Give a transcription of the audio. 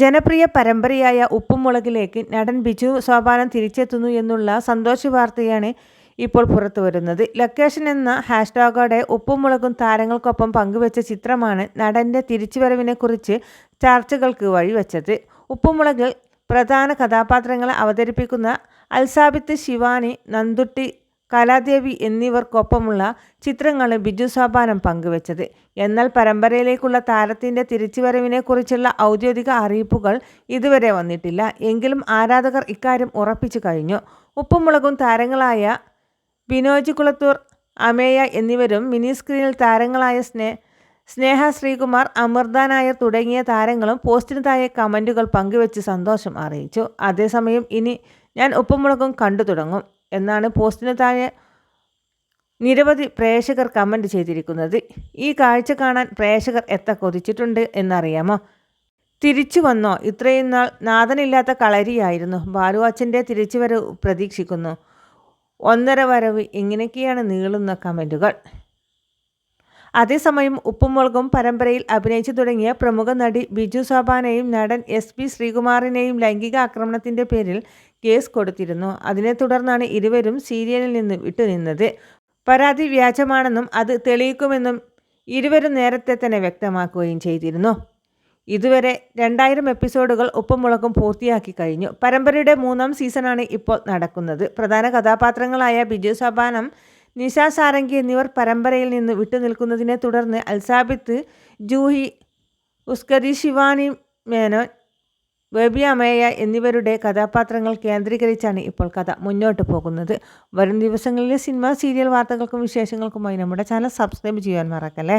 ജനപ്രിയ പരമ്പരയായ ഉപ്പും മുളകിലേക്ക് നടൻ ബിജു സോപാനം തിരിച്ചെത്തുന്നു എന്നുള്ള സന്തോഷ വാർത്തയാണ് ഇപ്പോൾ പുറത്തു വരുന്നത്. ലൊക്കേഷൻ എന്ന ഹാഷ്ടാഗോടെ ഉപ്പും മുളകും താരങ്ങൾക്കൊപ്പം പങ്കുവച്ച ചിത്രമാണ് നടന്റെ തിരിച്ചുവരവിനെക്കുറിച്ച് ചർച്ചകൾക്ക് വഴിവെച്ചത്. ഉപ്പും മുളകിൽ പ്രധാന കഥാപാത്രങ്ങളെ അവതരിപ്പിക്കുന്ന അൽസാബിത്ത് ശിവാനി നന്ദുട്ടി കലാദേവി എന്നിവർക്കൊപ്പമുള്ള ചിത്രങ്ങളും ബിജു സോപാനം പങ്കുവച്ചത്. എന്നാൽ പരമ്പരയിലേക്കുള്ള താരത്തിന്റെ തിരിച്ചുവരവിനെക്കുറിച്ചുള്ള ഔദ്യോഗിക അറിയിപ്പുകൾ ഇതുവരെ വന്നിട്ടില്ല. എങ്കിലും ആരാധകർ ഇക്കാര്യം ഉറപ്പിച്ചു കഴിഞ്ഞു. ഉപ്പുമുളകും താരങ്ങളായ ബിനോജ് കുളത്തൂർ അമേയ എന്നിവരും മിനി സ്ക്രീനിൽ താരങ്ങളായ സ്നേ സ്നേഹ ശ്രീകുമാർ അമൃത നായർ തുടങ്ങിയ താരങ്ങളും പോസ്റ്റിന് താഴെ കമന്റുകൾ പങ്കുവെച്ച് സന്തോഷം അറിയിച്ചു. അതേസമയം ഇനി ഞാൻ ഉപ്പുമുളകും കണ്ടു തുടങ്ങും. എന്നാണ് പോസ്റ്റിന് താഴെ നിരവധി പ്രേക്ഷകർ കമന്റ് ചെയ്തിരിക്കുന്നത്. ഈ കാഴ്ച കാണാൻ പ്രേക്ഷകർ എത്ര കൊതിച്ചിട്ടുണ്ട് എന്നറിയാമോ? തിരിച്ചു വന്നോ? ഇത്രയും നാൾ നാഥനില്ലാത്ത കളരിയായിരുന്നു. ബാലുവാച്ചന്റെ തിരിച്ചു വരവ് പ്രതീക്ഷിക്കുന്നു. ഒന്നര വരവ്. ഇങ്ങനെയൊക്കെയാണ് നീളുന്ന കമന്റുകൾ? അതേസമയം ഉപ്പുമുളകും പരമ്പരയിൽ അഭിനയിച്ചു തുടങ്ങിയ പ്രമുഖ നടി ബിജു സോപാനെയും നടൻ എസ് പി ശ്രീകുമാറിനെയും ലൈംഗിക ആക്രമണത്തിന്റെ പേരിൽ കേസ് കൊടുത്തിരുന്നു. അതിനെ തുടർന്നാണ് ഇരുവരും സീരിയലിൽ നിന്ന് വിട്ടുനിന്നത്. പരാതി വ്യാജമാണെന്നും അത് തെളിയിക്കുമെന്നും ഇരുവരും നേരത്തെ തന്നെ വ്യക്തമാക്കുകയും ചെയ്തിരുന്നു. ഇതുവരെ രണ്ടായിരം എപ്പിസോഡുകൾ ഉപ്പുമുളകും പൂർത്തിയാക്കി കഴിഞ്ഞു. പരമ്പരയുടെ മൂന്നാം സീസണാണ് ഇപ്പോൾ നടക്കുന്നത്. പ്രധാന കഥാപാത്രങ്ങളായ ബിജു സബാനം നിഷ സാരംഗി എന്നിവർ പരമ്പരയിൽ നിന്ന് വിട്ടുനിൽക്കുന്നതിനെ തുടർന്ന് അൽസാബിത്ത് ജൂഹി ഉസ്കരി ശിവാനി മേനോൻ ബേബി അമേയ എന്നിവരുടെ കഥാപാത്രങ്ങൾ കേന്ദ്രീകരിച്ചാണ് ഇപ്പോൾ കഥ മുന്നോട്ട് പോകുന്നത്. വരും ദിവസങ്ങളിലെ സിനിമ സീരിയൽ വാർത്തകൾക്കും വിശേഷങ്ങൾക്കുമായി നമ്മുടെ ചാനൽ സബ്സ്ക്രൈബ് ചെയ്യാൻ മറക്കല്ലേ?